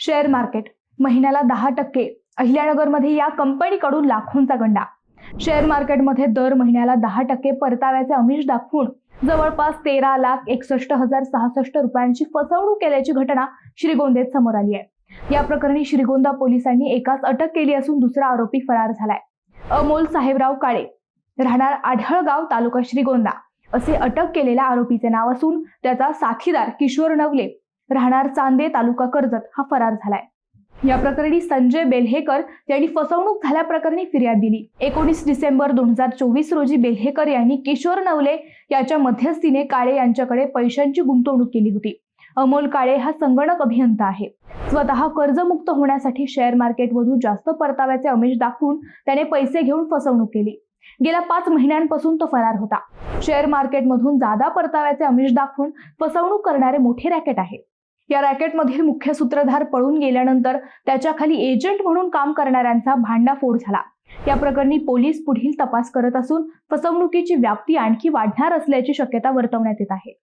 Share market महिन्याला दहा टक्के अहिल्यानगरमध्ये या कंपनीकडून लाखोंचा गंडा. शेअर मार्केटमध्ये दर महिन्याला दहा टक्के परताव्याचे अमिष दाखवून जवळपास तेरा लाख एकसष्ट हजार सहासष्ट रुपयांची फसवणूक केल्याची घटना श्रीगोंदेत समोर आली आहे. या प्रकरणी श्रीगोंदा पोलिसांनी एकाच अटक केली असून दुसरा आरोपी फरार झालाय. अमोल साहेबराव काळे राहणार आढळगाव तालुका श्रीगोंदा असे अटक केलेल्या आरोपीचे नाव असून त्याचा साथीदार किशोर नवले राहणार चांदे तालुका कर्जत हा फरार झालाय. या प्रकरणी संजय बेल्हेकर यांनी फसवणूक झाल्याप्रकरणी फिर्याद दिली. एकोणीस डिसेंबर दोन हजार चोवीस रोजी बेल्हेकर यांनी किशोर नवले याच्या मध्यस्थीने काळे यांच्याकडे पैशांची गुंतवणूक केली होती. अमोल काळे हा संगणक अभियंता आहे. स्वतः कर्जमुक्त होण्यासाठी शेअर मार्केटमधून जास्त परताव्याचे अमिष दाखवून त्याने पैसे घेऊन फसवणूक केली. गेल्या पाच महिन्यांपासून तो फरार होता. शेअर मार्केटमधून जादा परताव्याचे अमिष दाखवून फसवणूक करणारे मोठे रॅकेट आहे. या रॅकेटमधील मुख्य सूत्रधार पळून गेल्यानंतर त्याच्याखाली एजंट म्हणून काम करणाऱ्यांचा भांडाफोड झाला. या प्रकरणी पोलीस पुढील तपास करत असून फसवणुकीची व्याप्ती आणखी वाढणार असल्याची शक्यता वर्तवण्यात येत आहे.